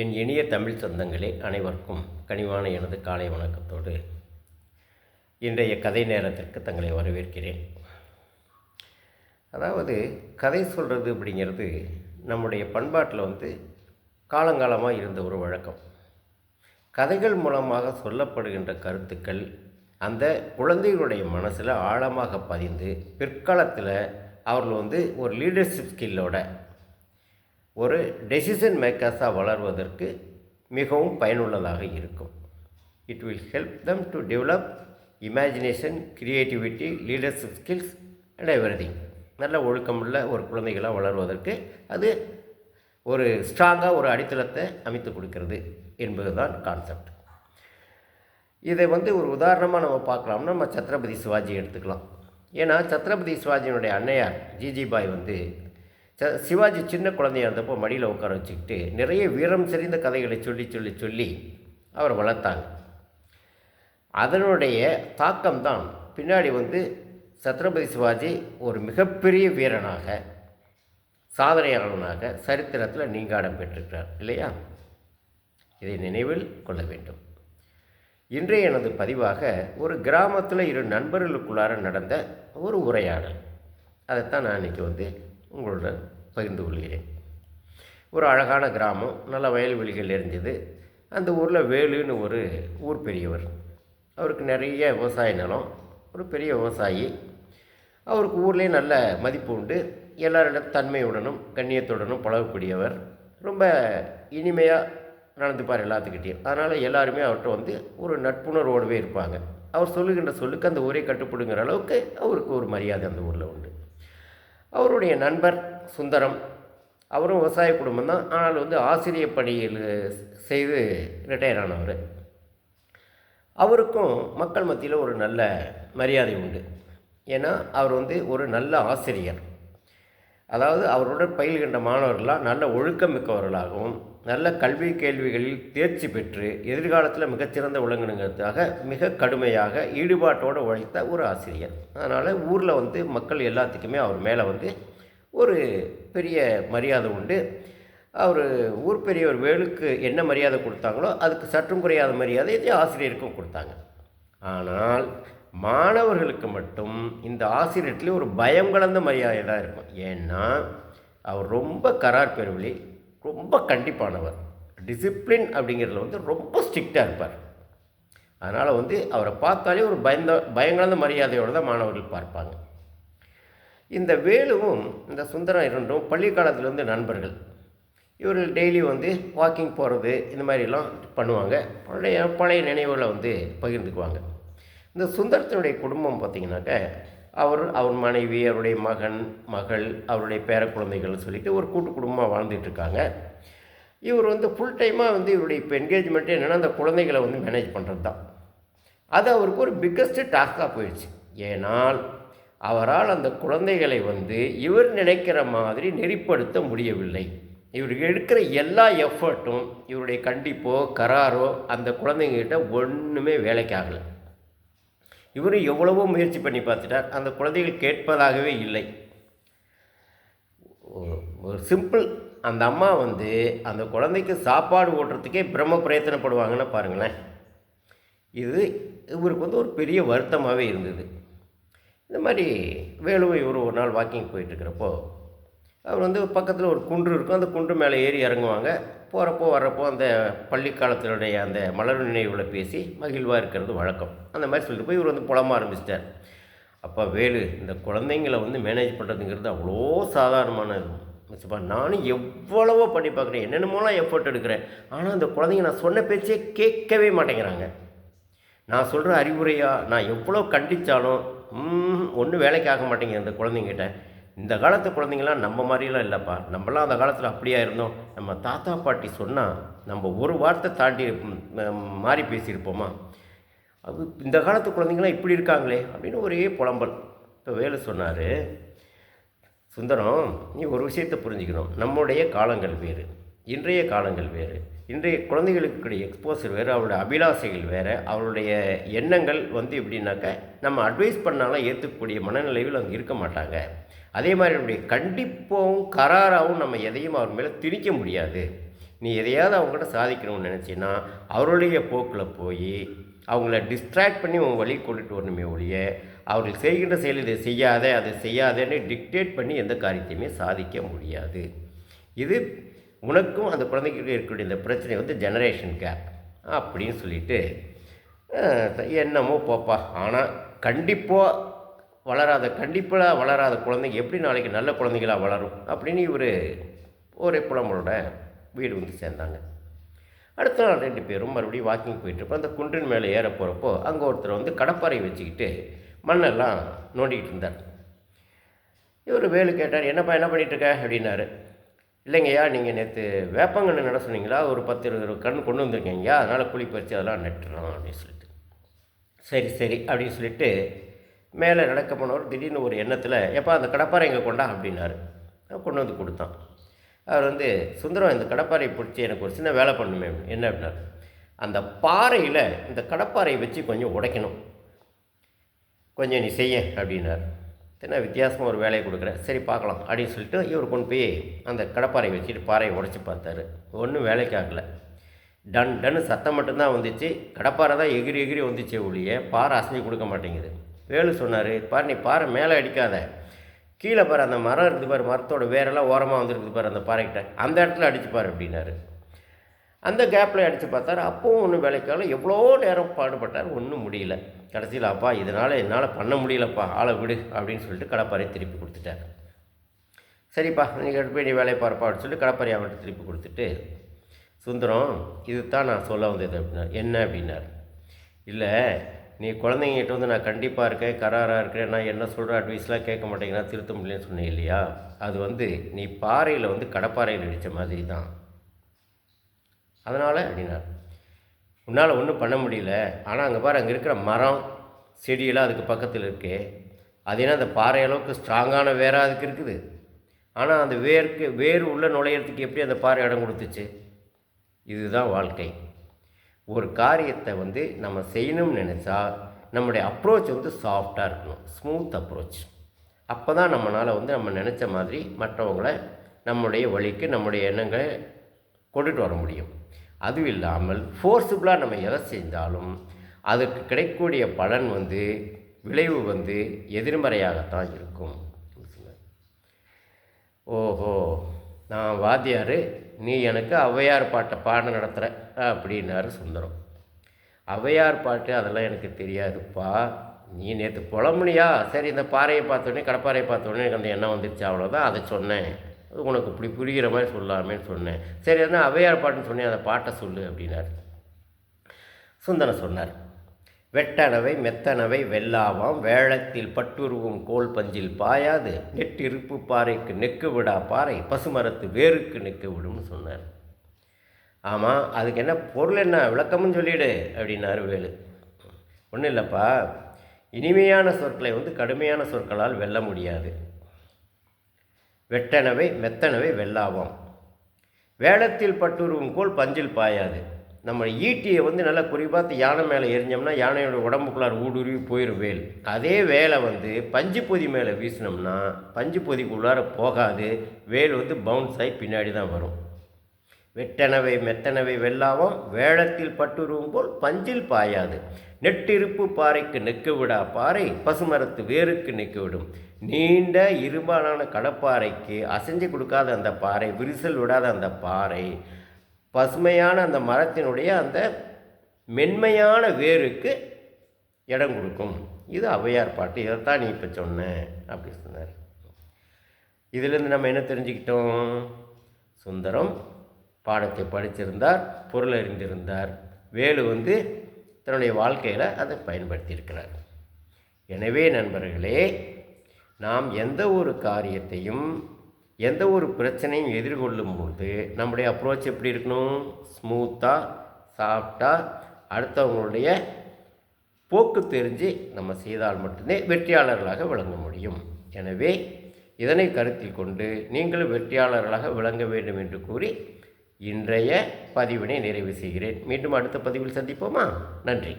என் இனிய தமிழ் சொந்தங்களே அனைவருக்கும் கனிவான எனது காலை வணக்கத்தோடு இன்றைய கதை நேரத்திற்கு தங்களை வரவேற்கிறேன். அதாவது கதை சொல்கிறது அப்படிங்கிறது நம்முடைய பண்பாட்டில் வந்து காலங்காலமாக இருந்த ஒரு வழக்கம். கதைகள் மூலமாக சொல்லப்படுகின்ற கருத்துக்கள் அந்த குழந்தைகளுடைய மனசில் ஆழமாக பதிந்து பிற்காலத்தில் அவர்கள் வந்து ஒரு லீடர்ஷிப் ஸ்கில்லோட ஒரு டெசிஷன் மேக்கர்ஸாக வளர்வதற்கு மிகவும் பயனுள்ளதாக இருக்கும். It will help them to develop imagination creativity leadership skills and everything நல்ல ஒழுக்கமுள்ள ஒரு குழந்தைகளாக வளர்வதற்கு அது ஒரு ஸ்ட்ராங்காக ஒரு அடித்தளத்தை அமைத்து கொடுக்கிறது என்பது தான் கான்செப்ட் இதை வந்து ஒரு உதாரணமாக நம்ம பார்க்கலாம்னா நம்ம சத்ரபதி சிவாஜி எடுத்துக்கலாம். ஏன்னா சத்ரபதி சிவாஜியினுடைய அன்னையார் ஜிஜிபாய் வந்து சிவாஜி சின்ன குழந்தையாக இருந்தப்போ மடியில் உட்கார வச்சுக்கிட்டு நிறைய வீரம் செறிந்த கதைகளை சொல்லி சொல்லி சொல்லி அவர் வளர்த்தாங்க. அதனுடைய தாக்கம்தான் பின்னாடி வந்து சத்ரபதி சிவாஜி ஒரு மிகப்பெரிய வீரனாக சாதனையாளனாக சரித்திரத்தில் நீங்காடம் பெற்றிருக்கிறார் இல்லையா? இதை நினைவில் கொள்ள வேண்டும். இன்றைய எனது பதிவாக ஒரு கிராமத்தில் இரு நண்பர்களுக்குள்ளார நடந்த ஒரு உரையாடல். அதைத்தான் நான் இன்றைக்கி வந்து உங்களுடன் பகிர்ந்து கொள்கிறேன். ஒரு அழகான கிராமம் நல்ல வயல்வெளிகள் இருந்தது அந்த ஊரில் வேலுன்னு ஒரு ஊர் பெரியவர். அவருக்கு நிறைய விவசாய நிலம் ஒரு பெரிய விவசாயி. அவருக்கு ஊர்லேயே நல்ல மதிப்பு உண்டு. எல்லாரிடம் தன்மையுடனும் கண்ணியத்துடனும் பழகக்கூடியவர். ரொம்ப இனிமையாக நடந்துப்பார் எல்லாத்துக்கிட்டேயும். அதனால் எல்லாருமே அவர்கிட்ட வந்து ஒரு நட்புணர்வோடவே இருப்பாங்க. அவர் சொல்லுகின்ற சொல்லுக்கு அந்த ஊரே கட்டுப்படுங்கிற அளவுக்கு அவருக்கு ஒரு மரியாதை அந்த ஊரில் உண்டு. அவருடைய நண்பர் சுந்தரம் அவரும் விவசாய குடும்பம் தான். ஆனால் வந்து ஆசிரியர் பணியில் செய்து ரிட்டையர் ஆனவர். அவருக்கும் மக்கள் மத்தியில் ஒரு நல்ல மரியாதை உண்டு. ஏன்னா அவர் வந்து ஒரு நல்ல ஆசிரியர். அதாவது அவருடன் பயில்கின்ற மாணவர்களாக நல்ல ஒழுக்கம் மிக்கவர்களாகவும் நல்ல கல்வி கேள்விகளில் தேர்ச்சி பெற்று எதிர்காலத்தில் மிகச்சிறந்த விளங்கணுங்கிறதுக்காக மிக கடுமையாக ஈடுபாட்டோடு உழைத்த ஒரு ஆசிரியர். அதனால் ஊரில் வந்து மக்கள் எல்லாத்துக்குமே அவர் மேலே வந்து ஒரு பெரிய மரியாதை உண்டு. அவர் ஊர் பெரியவர் வேலுக்கு என்ன மரியாதை கொடுத்தாங்களோ அதுக்கு சற்றும் குறையாத மரியாதை இதே ஆசிரியருக்கும் கொடுத்தாங்க. ஆனால் மாணவர்களுக்கு மட்டும் இந்த ஆசிரியர்லேயே ஒரு பயம் கலந்த மரியாதை தான் இருக்கும். ஏன்னா அவர் ரொம்ப கரார் பெருவழி ரொம்ப கண்டிப்பானவர். டிசிப்ளின் அப்படிங்கிறதுல வந்து ரொம்ப ஸ்ட்ரிக்டாக இருப்பார். அதனால் வந்து அவரை பார்த்தாலே ஒரு பயந்த பயங்கரந்த மரியாதையோடு தான் மாணவர்கள் பார்ப்பாங்க. இந்த வேலுவும் இந்த சுந்தரம் இரண்டும் பள்ளி காலத்துலேருந்து நண்பர்கள். இவர்கள் டெய்லி வந்து வாக்கிங் போகிறது இந்த மாதிரிலாம் பண்ணுவாங்க. பழைய பழைய நினைவுகளை வந்து பகிர்ந்துக்குவாங்க. இந்த சுந்தரத்தினுடைய குடும்பம் பார்த்திங்கனாக்க அவர் அவர் மனைவி அவருடைய மகன் மகள் அவருடைய பேர குழந்தைகள்னு சொல்லிட்டு ஒரு கூட்டு குடும்பமாக வாழ்ந்துட்டுருக்காங்க. இவர் வந்து ஃபுல் டைமாக வந்து இவருடைய இப்போ என்கேஜ்மெண்ட்டு என்னென்னா அந்த குழந்தைகளை வந்து மேனேஜ் பண்ணுறது தான் அது அவருக்கு ஒரு பிக்கஸ்ட்டு டாஸ்காக போயிடுச்சு. ஏனால் அவரால் அந்த குழந்தைகளை வந்து இவர் நினைக்கிற மாதிரி நெறிப்படுத்த முடியவில்லை. இவர் எடுக்கிற எல்லா எஃபர்ட்டும் இவருடைய கண்டிப்போ கராரோ அந்த குழந்தைங்கிட்ட ஒன்றுமே வேலைக்கு ஆகலை இவர் எவ்வளவோ முயற்சி பண்ணி பார்த்துட்டார். அந்த குழந்தைகள் கேட்பதாகவே இல்லை. ஒரு சிம்பிள் அந்த அம்மா வந்து அந்த குழந்தைக்கு சாப்பாடு ஓட்டுறதுக்கே பிரம்ம பிரயத்தனப்படுவாங்கன்னு பாருங்களேன். இது இவருக்கு வந்து ஒரு பெரிய வருத்தமாகவே இருந்தது. இந்த மாதிரி வேலுவை ஒரு ஒரு நாள் வாக்கிங் போயிட்டுருக்கிறப்போ அவர் வந்து பக்கத்தில் ஒரு குன்று இருக்கும். அந்த குன்று மேலே ஏறி இறங்குவாங்க. போகிறப்போ வர்றப்போ அந்த பள்ளி காலத்தினுடைய அந்த மலர் நினைவுகளை பேசி மகிழ்வாக இருக்கிறது வழக்கம். அந்த மாதிரி சொல்லிட்டு போய் இவர் வந்து புலம்ப ஆரம்பிச்சிட்டார். அப்போ வேலு இந்த குழந்தைங்களை வந்து மேனேஜ் பண்ணுறதுங்கிறது அவ்வளோ சாதாரணமான மிச்சப்பா நானும் எவ்வளவோ பண்ணி பார்க்குறேன். என்னென்னமோலாம் எஃபர்ட் எடுக்கிறேன். ஆனால் அந்த குழந்தைங்க நான் சொன்ன பேச்சே கேட்கவே மாட்டேங்கிறாங்க. நான் சொல்கிற அறிவுரையாக நான் எவ்வளோ கண்டித்தாலும் ஒன்றும் வேலைக்கு ஆக மாட்டேங்க அந்த குழந்தைங்கிட்ட இந்த காலத்து குழந்தைங்களாம் நம்ம மாதிரிலாம் இல்லைப்பா. நம்மளாம் அந்த காலத்தில் அப்படியா இருந்தோம். நம்ம தாத்தா பாட்டி சொன்னால் நம்ம ஒரு வார்த்தை தாண்டி மாறி பேசியிருப்போமா? அது இந்த காலத்து குழந்தைங்களாம் இப்படி இருக்காங்களே அப்படின்னு ஒரே புலம்பல். இப்போ வேலை சொன்னார் சுந்தரம் நீ ஒரு விஷயத்தை புரிஞ்சுக்கணும். நம்முடைய காலங்கள் வேறு இன்றைய காலங்கள் வேறு. இன்றைய குழந்தைகளுக்கு கூடிய எக்ஸ்போசர் வேறு அவருடைய அபிலாசைகள் வேறு அவருடைய எண்ணங்கள் வந்து எப்படின்னாக்க நம்ம அட்வைஸ் பண்ணாலும் ஏற்றுக்கக்கூடிய மனநிலையில் அவங்க இருக்க மாட்டாங்க. அதே மாதிரி நம்முடைய கண்டிப்பாகவும் கராராகவும் நம்ம எதையும் அவர் மேலே திணிக்க முடியாது. நீ எதையாவது அவங்ககிட்ட சாதிக்கணும்னு நினச்சின்னா அவருடைய போக்கில் போய் அவங்கள டிஸ்ட்ராக்ட் பண்ணி உன் வழி கொண்டுட்டு வரணுமே ஒழிய அவர்கள் செய்கின்ற செயல் இதை செய்யாத அதை செய்யாதேன்னு டிக்டேட் பண்ணி எந்த காரியத்தையுமே சாதிக்க முடியாது. இது உனக்கும் அந்த குழந்தைகளுக்கு இருக்கக்கூடிய இந்த பிரச்சனை வந்து ஜெனரேஷன் கேப் அப்படின்னு சொல்லிட்டு என்னமோ போப்பா ஆனால் கண்டிப்பாக வளராத கண்டிப்பாக வளராத குழந்தைங்க எப்படி நாளைக்கு நல்ல குழந்தைகளாக வளரும் அப்படின்னு இவர் ஒரு புலம்பலோட வீடு வந்து சேர்ந்தாங்க. அடுத்த நாள் ரெண்டு பேரும் மறுபடியும் வாக்கிங் போயிட்டுருப்போம் அந்த குன்றின் மேலே ஏற போகிறப்போ அங்கே ஒருத்தர் வந்து கடப்பாறை வச்சுக்கிட்டு மண்ணெல்லாம் நோண்டிக்கிட்டு இருந்தார். இவர் வேலு கேட்டார் என்னப்பா என்ன பண்ணிகிட்ருக்க அப்படின்னாரு. இல்லைங்கய்யா நீங்கள் நேற்று வேப்பங்கன்று நட சொன்னீங்களா? ஒரு பத்து இருபது கன்று கொண்டு வந்திருக்கீங்கய்யா அதனால் குழி பறித்து அதெல்லாம் நட்டுறோம் அப்படின்னு சொல்லிட்டு. சரி சரி அப்படின்னு சொல்லிட்டு மேலே நடக்க போனவர் திடீர்னு ஒரு எண்ணத்தில் எப்பா அந்த கடப்பாறை எங்கே கொண்டா? அப்படின்னாரு. கொண்டு வந்து கொடுத்தான். அவர் வந்து சுந்தரம் இந்த கடப்பாறையை பிடிச்சி எனக்கு ஒரு சின்ன வேலை பண்ணுமே என்ன அப்படின்னாரு? அந்த பாறையில் இந்த கடப்பாறையை வச்சு கொஞ்சம் உடைக்கணும். கொஞ்சம் நீ செய்ய அப்படின்னார். என்ன வித்தியாசமாக ஒரு வேலையை கொடுக்குறேன் சரி பார்க்கலாம் அப்படின்னு சொல்லிட்டு இவர் கொண்டு போய் அந்த கடப்பாறை வச்சுட்டு பாறையை உடச்சி பார்த்தாரு. ஒன்றும் வேலைக்கு ஆகல. டன் டன் சத்தம் மட்டும்தான் வந்துச்சு. கடப்பாறை தான் எகிரி எகிரி வந்துச்சே ஒழிய பாறை அசைஞ்சு கொடுக்க மாட்டேங்குது. வேலு சொன்னார் பாரு நீ பாறை மேலே அடிக்காத. கீழே பாரு அந்த மரம் இருக்குது பாரு மரத்தோட வேரெல்லாம் ஓரமாக வந்துருக்குது பாரு அந்த பாறைக்கிட்ட அந்த இடத்துல அடிச்சு பாரு அப்படின்னாரு. அந்த கேப்பில் அடித்து பார்த்தார். அப்பவும் ஒன்றும் வேலைக்கால எவ்வளோ நேரம் பாடுபட்டார்? ஒன்றும் முடியல. கடைசியில் அப்பா இதனால் என்னால் பண்ண முடியலப்பா. ஆளை விடு அப்படின்னு சொல்லிட்டு கடப்பாறை திருப்பி கொடுத்துட்டார். சரிப்பா நீங்கள் போய் நீ வேலையை பார்ப்பா அப்படின்னு சொல்லிட்டு கடப்பாரி அவர்கிட்ட திருப்பி கொடுத்துட்டு சுந்தரம் இது தான் நான் சொல்ல வந்தது அப்படின்னார். என்ன? அப்படின்னார். இல்லை நீ குழந்தைங்கிட்ட வந்து நான் கண்டிப்பாக இருக்கேன் கராராக இருக்கிறேன் நான் என்ன சொல்கிற அட்வைஸ்லாம் கேட்க மாட்டேங்கன்னா திருத்த முடியலன்னு சொன்னேன் இல்லையா? அது வந்து நீ பாறையில் வந்து கடப்பாறையில் அடித்த மாதிரி தான். அதனால் அப்படின்னார். உன்னால் ஒன்றும் பண்ண முடியல. ஆனால் அங்கே பாரு அங்கே இருக்கிற மரம் செடியெல்லாம் அதுக்கு பக்கத்தில் இருக்கே. அது என்ன அந்த பாறை அளவுக்கு ஸ்ட்ராங்கான வேராக அதுக்கு இருக்குது. ஆனால் அந்த வேருக்கு வேர் உள்ள நுழையிறதுக்கு எப்படி அந்த பாறை இடம் கொடுத்துச்சு? இதுதான் வாழ்க்கை. ஒரு காரியத்தை வந்து நம்ம செய்யணும்னு நினச்சா நம்முடைய அப்ரோச் வந்து சாஃப்டாக இருக்கணும். ஸ்மூத் அப்ரோச் அப்போ தான் நம்மளால் வந்து நம்ம நினச்ச மாதிரி மற்றவங்கள நம்முடைய வழிக்கு நம்முடைய எண்ணங்களை கொண்டுட்டு வர முடியும். அதுவும் இல்லாமல் ஃபோர்ஸிபிளாக நம்ம எதை செஞ்சாலும் அதற்கு கிடைக்கக்கூடிய பலன் வந்து விளைவு வந்து எதிர்மறையாகத்தான் இருக்கும். ஓஹோ நான் வாத்தியார் நீ எனக்கு ஔவையார் பாட்டை பாடம் நடத்துகிற அப்படின்னாரு சுந்தரம். ஔவையார் பாட்டு அதெல்லாம் எனக்கு தெரியாதுப்பா. நீ நேற்று புலம்புனியா? சரி இந்த பாறையை பார்த்தோன்னே கடப்பாறையை பார்த்தோன்னே எனக்கு அந்த எண்ணம் வந்துருச்சு அவ்வளோதான் அதை சொன்னேன். உனக்கு இப்படி புரிகிற மாதிரி சொல்லாமேன்னு சொன்னேன். சரி என்ன அவையார் பாட்டுன்னு சொன்னேன் அந்த பாட்டை சொல்லு அப்படின்னாரு. சுந்தரம் சொன்னார் வெட்டனவை மெத்தனவை வெல்லாவாம் வேளத்தில் பட்டுருவும் கோல் பஞ்சில் பாயாது நெட்டிருப்பு பாறைக்கு நெக்கு விடா பாறை பசுமரத்து வேருக்கு நெக்கு விடும்னு சொன்னார். ஆமாம் அதுக்கு என்ன பொருள் என்ன? விளக்கமும் சொல்லிடு அப்படின்னாரு வேலு. ஒன்றும் இல்லைப்பா இனிமையான சொற்களை வந்து கடுமையான சொற்களால் வெல்ல முடியாது. வெட்டனவை மெத்தனவை வெள்ளாவாம். வேளத்தில் பட்டுருவும் கோல் பஞ்சில் பாயாது. நம்ம ஈட்டியை வந்து நல்லா குறிப்பாத்து யானை மேலே எரிஞ்சோம்னா யானையோட உடம்புக்குள்ளார் ஊடுருவி போயிடும் வேல். அதே வேலை வந்து பஞ்சு பொதி மேலே வீசினோம்னா பஞ்சு பொதிக்குள்ளார போகாது. வேல் வந்து பவுன்ஸ் ஆகி பின்னாடி தான் வரும். வெட்டனவை மெத்தனவை வெல்லாவும் வேளத்தில் பட்டுருவும் போல் பஞ்சில் பாயாது. நெட்டிருப்பு பாறைக்கு நெக்கு விடா பாறை பசுமரத்து வேருக்கு நெக்கு விடும். நீண்ட இரும்பாலான கடப்பாறைக்கு அசைஞ்சு கொடுக்காத அந்த பாறை விரிசல் விடாத அந்த பாறை பசுமையான அந்த மரத்தினுடைய அந்த மென்மையான வேருக்கு இடம் கொடுக்கும். இது அவையார் பாட்டு இதைத்தான் நீ இப்போ சொன்ன அப்படி சொன்னார். இதிலேருந்து நம்ம என்ன தெரிஞ்சுக்கிட்டோம்? சுந்தரம் பாடத்தை படித்திருந்தார் பொருள் அறிந்திருந்தார் வேலு வந்து தன்னுடைய வாழ்க்கையில் அதை பயன்படுத்தியிருக்கிறார். எனவே நண்பர்களே நாம் எந்த ஒரு காரியத்தையும் எந்த ஒரு பிரச்சனையும் எதிர்கொள்ளும் போது நம்முடைய அப்ரோச் எப்படி இருக்கணும்? ஸ்மூத்தாக சாஃப்டாக அடுத்தவங்களுடைய போக்கு தெரிஞ்சு நம்ம செய்தால் மட்டுமே வெற்றியாளர்களாக விளங்க முடியும். எனவே இதனை கருத்தில் கொண்டு நீங்களும் வெற்றியாளர்களாக விளங்க வேண்டும் என்று கூறி இன்றைய பதிவினை நிறைவு செய்கிறேன். மீண்டும் அடுத்த பதிவில் சந்திப்போமா? நன்றி.